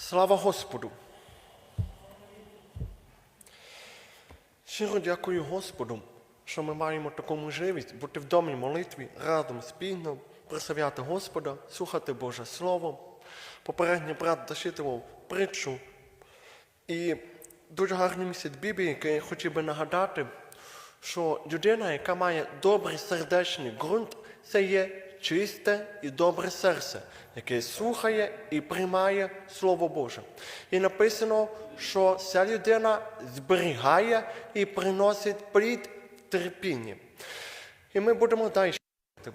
Слава Господу! Щиро дякую Господу, що ми маємо таку можливість бути в домі молитві разом спільно, прославляти Господа, слухати Боже Слово. Попередній брат зачитував притчу. І дуже гарне місце Біблії, яке я хотів би нагадати, що людина, яка має добрий сердечний ґрунт, це є чисте і добре серце, яке слухає і приймає Слово Боже. І написано, що ця людина зберігає і приносить плід терпіння. І ми будемо далі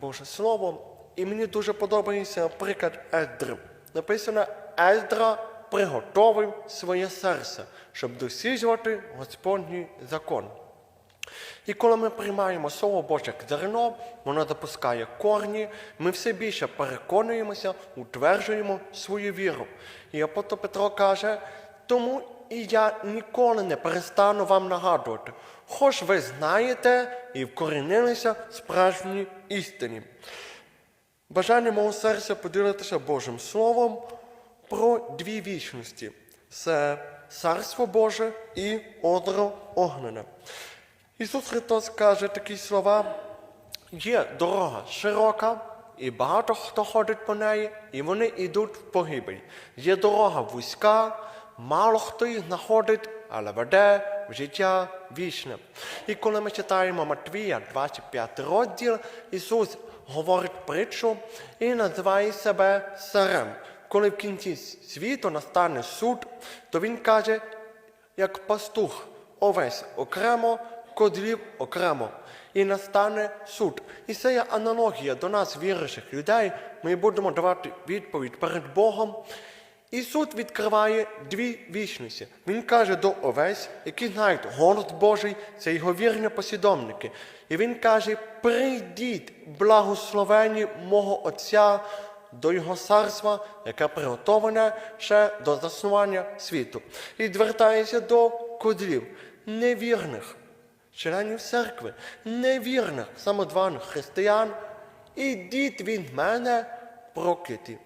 Боже Слово. І мені дуже подобається приклад Ездри. Написано, Ездра приготовив своє серце, щоб досліджувати Господній закон. І коли ми приймаємо Слово Боже як зерно, воно запускає корні, ми все більше переконуємося, утверджуємо свою віру. І апостол Петро каже, тому і я ніколи не перестану вам нагадувати, хоч ви знаєте і вкорінилися в справжній істині. Бажання мого серця поділитися Божим Словом про дві вічності: це Царство Боже і одро огнене. Ісус Христос каже такі слова: є дорога широка, і багато хто ходить по неї, і вони йдуть в погибель. Є дорога вузька, мало хто їх знаходить, але веде в життя вічне. І коли ми читаємо Матвія, 25 розділ, Ісус говорить притчу і називає себе царем. Коли в кінці світу настане суд, то він каже, як пастух овець окремо, кодлів окремо. І настане суд. І це є аналогія до нас, віруючих людей. Ми будемо давати відповідь перед Богом. І суд відкриває дві вічності. Він каже до овець, які знають голос Божий, це його вірні послідовники. І він каже: прийдіть, благословені мого Отця до Його царства, яке приготоване ще до заснування світу. І звертається до кодлів, невірних членів церкви, невірних, самодваних християн. Ідіть від мене прокляті.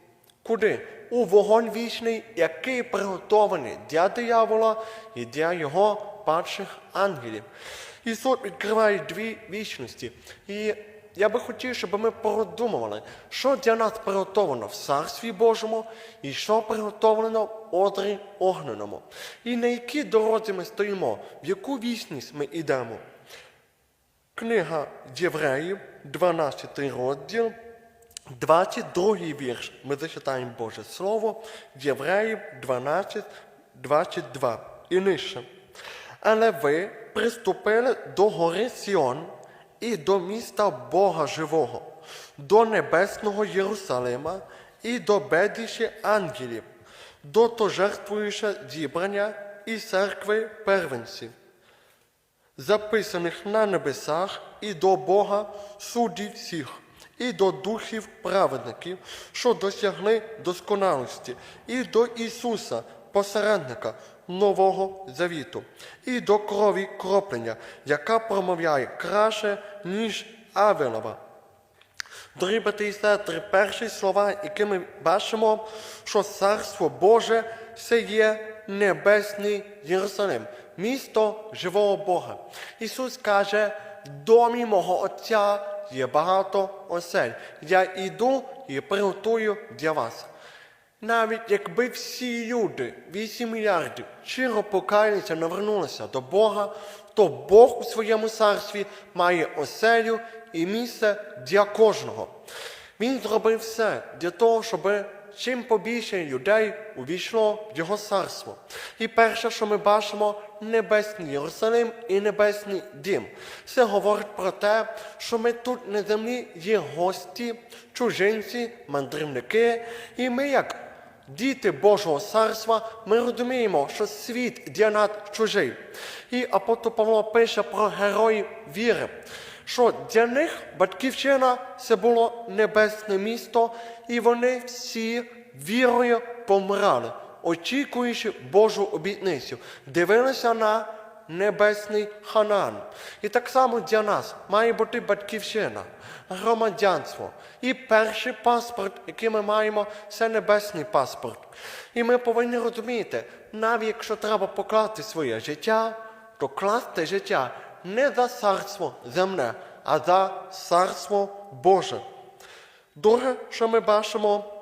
Куди? У вогонь вічний, який приготований для диявола і для його падших ангелів. Ісус відкриває дві вічності. І я би хотів, щоб ми продумували, що для нас приготовано в Царстві Божому і що приготовлено в одрі огненому. І на якій дорозі ми стоїмо, в яку вічність ми йдемо. Книга Євреїв, 12 розділ, 22 вірш. Ми зачитаємо Боже Слово, Євреїв 12, 22 і нижче. Але ви приступили до гори Сіон і до міста Бога Живого, до небесного Єрусалима і до безлічі ангелів, до торжествуючого зібрання і церкви первенців записаних на небесах, і до Бога суддів всіх, і до духів праведників, що досягли досконалості, і до Ісуса, посередника Нового Завіту, і до крові кроплення, яка промовляє краще, ніж Авелова. Дорогі брати і сестри, перші слова, які ми бачимо, що Царство Боже це є небесний Єрусалим, місто живого Бога. Ісус каже, в домі мого Отця є багато осель. Я йду і приготую для вас. Навіть якби всі люди, 8 мільярдів, щиро покаялися, навернулися до Бога, то Бог у своєму царстві має оселю і місце для кожного. Він зробив все для того, щоб чим побільше людей увійшло в його царство. І перше, що ми бачимо, небесний Єрусалим і небесний дім. Це говорить про те, що ми тут на землі є гості, чужинці, мандрівники, і ми як. Діти Божого царства, ми розуміємо, що світ для нас чужий. І апостол Павло пише про героїв віри, що для них батьківщина це було небесне місто, і вони всі вірою помирали, очікуючи Божу обітницю, дивилися на небесний Ханан. І так само для нас має бути батьківщина, громадянство. І перший паспорт, який ми маємо, це небесний паспорт. І ми повинні розуміти, навіть якщо треба покласти своє життя, то класти життя не за царство земне, а за царство Боже. Друге, що ми бачимо,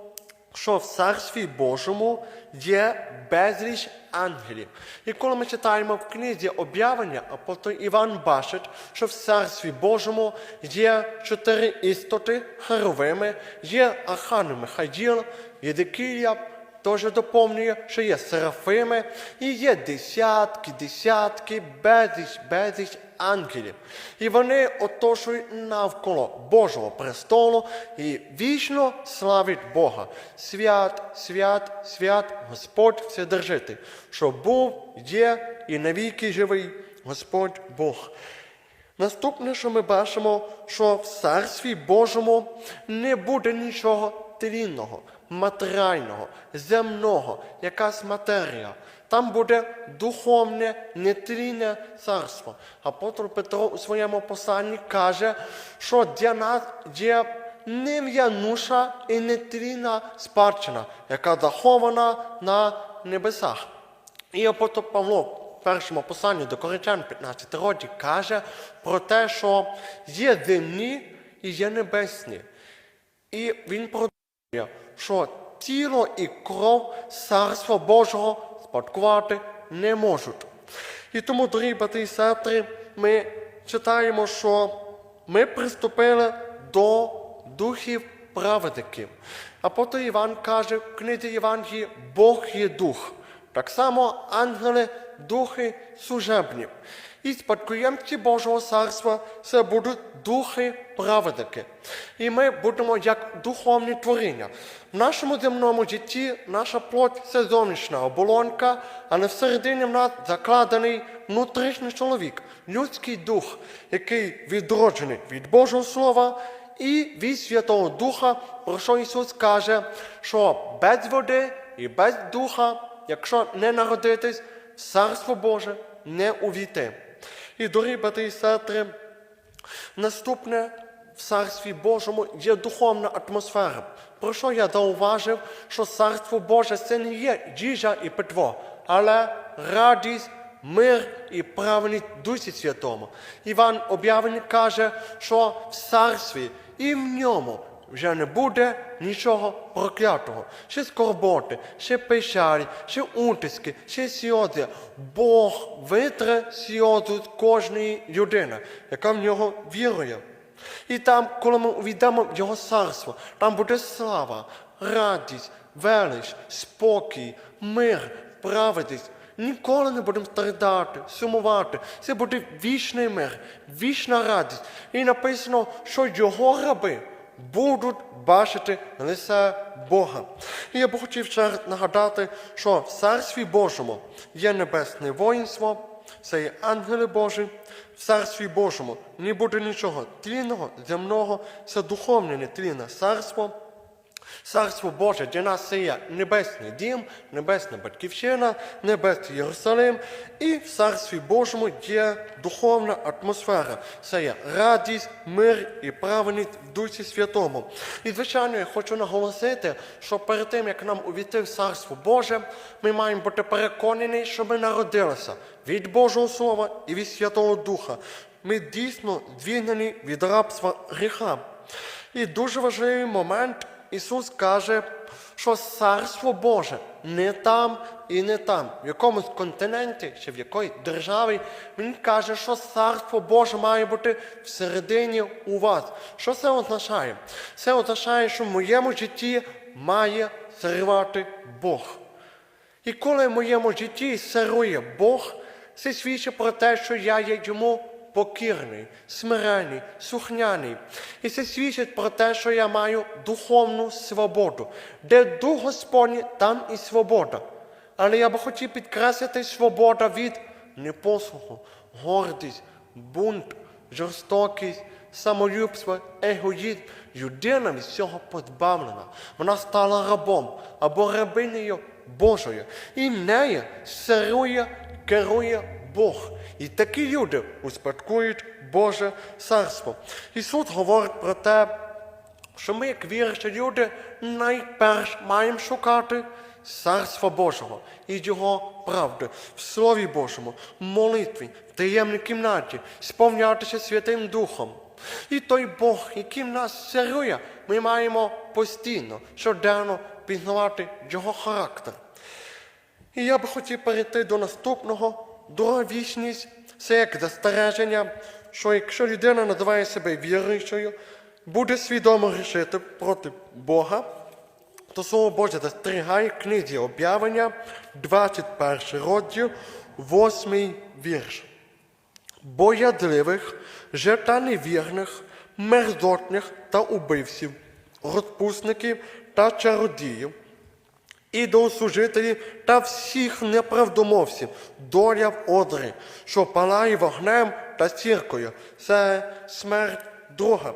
що в царстві Божому є безліч ангелів. І коли ми читаємо в книзі об'явлення, апостол Іван бачить, що в царстві Божому є чотири істоти херовими, є Архангел Михаїл, Єдикія, теж доповнює, що є серафими, і є десятки, десятки, безліч, безліч ангелів. І вони оточують навколо Божого престолу і вічно славить Бога. Свят, свят, свят, Господь Вседержитель, що був, є і навіки живий Господь Бог. Наступне, що ми бачимо, що в царстві Божому не буде нічого тлінного, матеріального, земного, якась матерія. Там буде духовне, нетлінне царство. Апостол Петро у своєму посланні каже, що для нас є нев'януша і нетлінна спадщина, яка захована на небесах. І апостол Павло в першому посланні до Коринтян 15 році каже про те, що є земні і є небесні. І він що тіло і кров царства Божого спадкувати не можуть. І тому, дорогі брати і сестри, ми читаємо, що ми приступили до духів праведників. Апостол Іван каже в книзі Євангелії, Бог є дух. Так само ангели, духи служебні. І спадкоємці Божого царства це будуть духи праведники. І ми будемо як духовні творіння. В нашому земному житті наша плоть це зовнішня оболонка, але всередині в нас закладений внутрішній чоловік, людський дух, який відроджений від Божого Слова і від Святого Духа, про що Ісус каже, що без води і без духа, якщо не народитись, Царство Боже не увійти. І дорогі брати і сестри, наступне в Царстві Божому є духовна атмосфера. Про що я зауважив, що Царство Боже це не є їжа і питво, але радість, мир і правильність Дусі Святому. Іван об'явлений каже, що в царстві і в ньому вже не буде нічого проклятого. Ще скорботи, ще печалі, ще утиски, ще сльози. Бог витре сльозу з кожної людини, яка в нього вірує. І там, коли ми увійдемо в Його царство, там буде слава, радість, велич, спокій, мир, праведність. Ніколи не будемо страдати, сумувати. Це буде вічний мир, вічна радість. І написано, що його раби будуть бачити лише Бога. І я б хотів ще нагадати, що в царстві Божому є небесне воїнство, це є ангели Божі. В царстві Божому не буде нічого тлінного, земного, це духовне нетлінне царство. Царство Боже для нас є небесний дім, небесна батьківщина, небесний Єрусалим. І в Царстві Божому є духовна атмосфера. Це є радість, мир і праведність в Дусі Святому. І, звичайно, я хочу наголосити, що перед тим, як нам увійти в Царство Боже, ми маємо бути переконані, що ми народилися від Божого Слова і від Святого Духа. Ми дійсно звільнені від рабства гріха. І дуже важливий момент. Ісус каже, що Царство Боже не там і не там, в якомусь континенті чи в якої державі. Він каже, що Царство Боже має бути всередині у вас. Що це означає? Це означає, що в моєму житті має царювати Бог. І коли в моєму житті царує Бог, це свідчить про те, що я є йому покірний, смирений, сухняний. І це свідчить про те, що я маю духовну свободу. Де дух Господній, там і свобода. Але я би хотів підкреслити свобода від непослуху, гордість, бунт, жорстокість, самолюбство, егоїзм. Людина від цього позбавлена. Вона стала рабом або рабинею Божою. І в неї керує Бог. І такі люди успадкують Боже царство. Ісус говорить про те, що ми, як віруючі люди, найперш маємо шукати Царства Божого і Його правди в Слові Божому, в молитві, в таємній кімнаті, сповнятися Святим Духом. І той Бог, який в нас царює, ми маємо постійно, щоденно пізнавати Його характер. І я би хотів перейти до наступного. Друга вічність це як застереження, що якщо людина називає себе віруючою, буде свідомо грішити проти Бога, то Слово Боже застерігає в книзі об'явлення, 21 розділ, 8 вірш. Боядливих, же невірних, мерзотних та убивців, розпусників та чародіїв, ідолослужителів та всіх неправдомовців, доля в одрі, що палає вогнем та сіркою. Це смерть друга.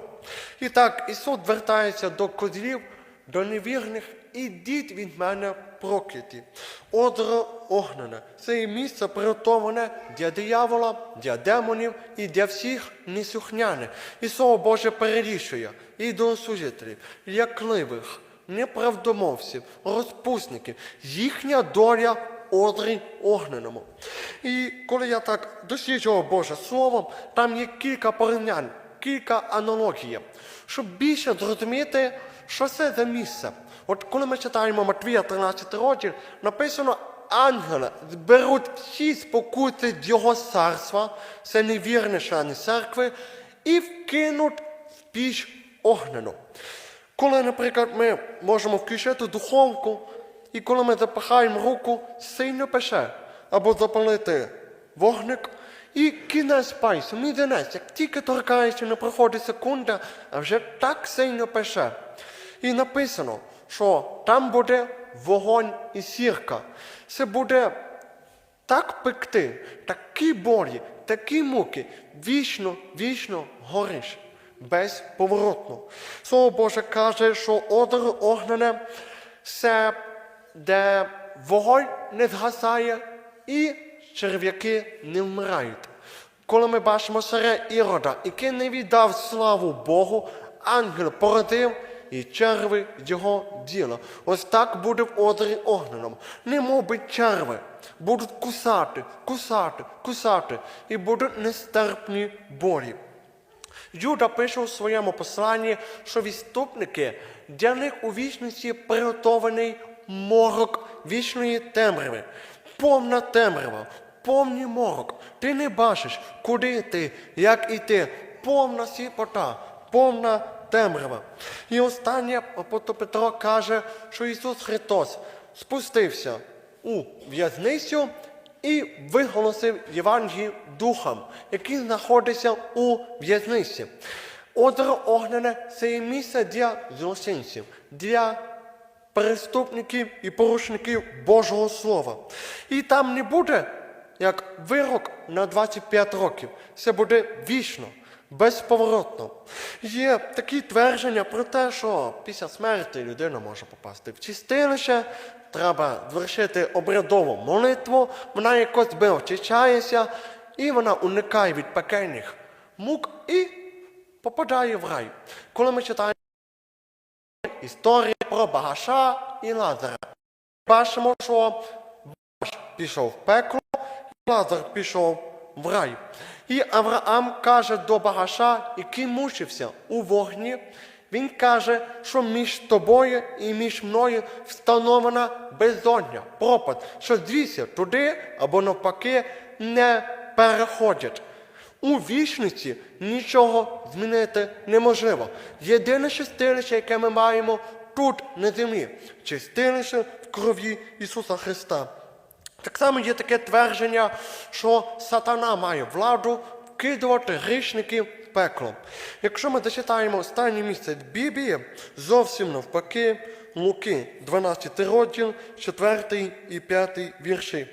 І так, Ісус звертається до козлів, до невірних, ідіть від мене прокляті. Одро огнене. Це місце приготоване для диявола, для демонів і для всіх неслухняних. І Слово Боже перерішує і до служителів, лякливих, неправдомовців, розпусників, їхня доля одрі огненому. І коли я так досліджував Боже Слово, там є кілька порівнянь, кілька аналогій, щоб більше зрозуміти, що це за місце. От коли ми читаємо Матвія 13 розділ, написано, ангели зберуть всі спокути Його царства, це невірні члени церкви, і вкинуть в піч огнену. Коли, наприклад, ми можемо включити духовку, і коли ми запахаємо руку, сильно пеше, або запалити вогник, і кінець пальцю, мізинець, як тільки торкаєшся, не проходить секунда, а вже так сильно пеше. І написано, що там буде вогонь і сірка. Це буде так пекти, такі болі, такі муки, вічно, вічно гориш, безповоротно. Слово Боже каже, що одер огнене це де вогонь не згасає і черв'яки не вмирають. Коли ми бачимо царя Ірода, який не віддав славу Богу, ангел породив і черви його діло. Ось так буде в озері огненому. Не мов черви будуть кусати, кусати, кусати, і будуть нестерпні болі. Юда пише у своєму посланні, що відступники для них у вічності приготований морок вічної темряви, повна темрява, повний морок. Ти не бачиш, куди йти, як іти, повна сліпота, повна темрява. І останнє апостол Петро каже, що Ісус Христос спустився у в'язницю і виголосив Євангелію духом, який знаходиться у в'язниці. Озеро Огнене це є місце для злочинців, для переступників і порушників Божого Слова. І там не буде як вирок на 25 років. Це буде вічно, безповоротно. Є такі твердження про те, що після смерті людина може попасти в чистилище, треба звершити обрядову молитву, вона якось би очищається, і вона уникає від пекельних мук і попадає в рай. Коли ми читаємо історію про Багаша і Лазаря, бачимо, що Багаш пішов в пекло, і Лазар пішов в рай. І Авраам каже до Багаша, який мучився у вогні, він каже, що між тобою і між мною встановлена безодня, пропад, що звідси туди або навпаки не переходять. У вічності нічого змінити неможливо. Єдине чистилище, яке ми маємо тут на землі, чистилище в крові Ісуса Христа. Так само є таке твердження, що сатана має владу вкидувати грішників в пекло. Якщо ми зачитаємо останнє місце Біблії, зовсім навпаки, Луки, 12 розділ, 4 і 5 вірші.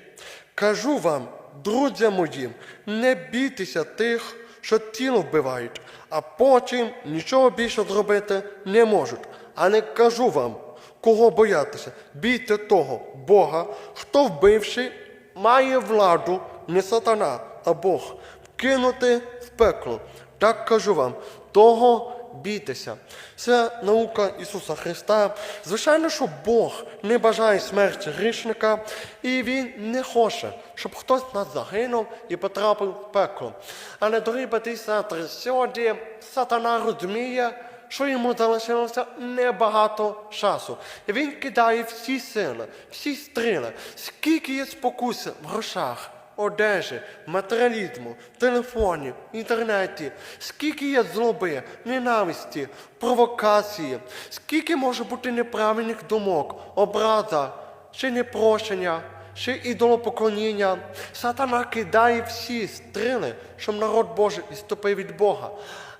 Кажу вам, друзі мої, не бійтеся тих, що тіло вбивають, а потім нічого більше зробити не можуть. А не кажу вам, кого боятися. Бійте того Бога, хто вбивши має владу не сатана, а Бог кинути в пекло. Так кажу вам, того бійтеся. Це наука Ісуса Христа. Звичайно, що Бог не бажає смерті грішника, і Він не хоче, щоб хтось нас загинув і потрапив в пекло. Але, дорогі брати і сестри, сьогодні сатана розуміє, що йому залишилося небагато часу. І він кидає всі сили, всі стріли, скільки є спокуси в грошах, одежі, матеріалізму, телефоні, інтернеті, скільки є злоби, ненависті, провокації, скільки може бути неправильних думок, образа, чи непрощення, чи ідолопоклоніння. Сатана кидає всі стріли, щоб народ Божий відступив від Бога.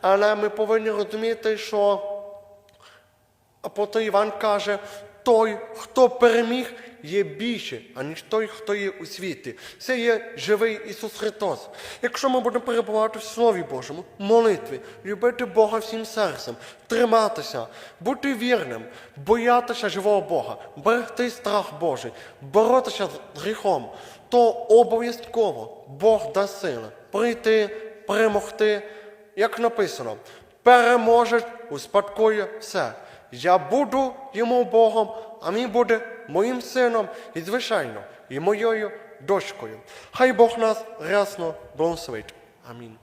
Але ми повинні розуміти, що апостол Іван каже, той, хто переміг, є більше, аніж той, хто є у світі. Це є живий Ісус Христос. Якщо ми будемо перебувати в Слові Божому, молитві, любити Бога всім серцем, триматися, бути вірним, боятися живого Бога, берегти страх Божий, боротися з гріхом, то обов'язково Бог дасть сили прийти, перемогти, як написано, переможець успадкує все. Я буду йому Богом, а він буде моїм сином і, звичайно, і моєю дочкою. Хай Бог нас рясно благословить. Амінь.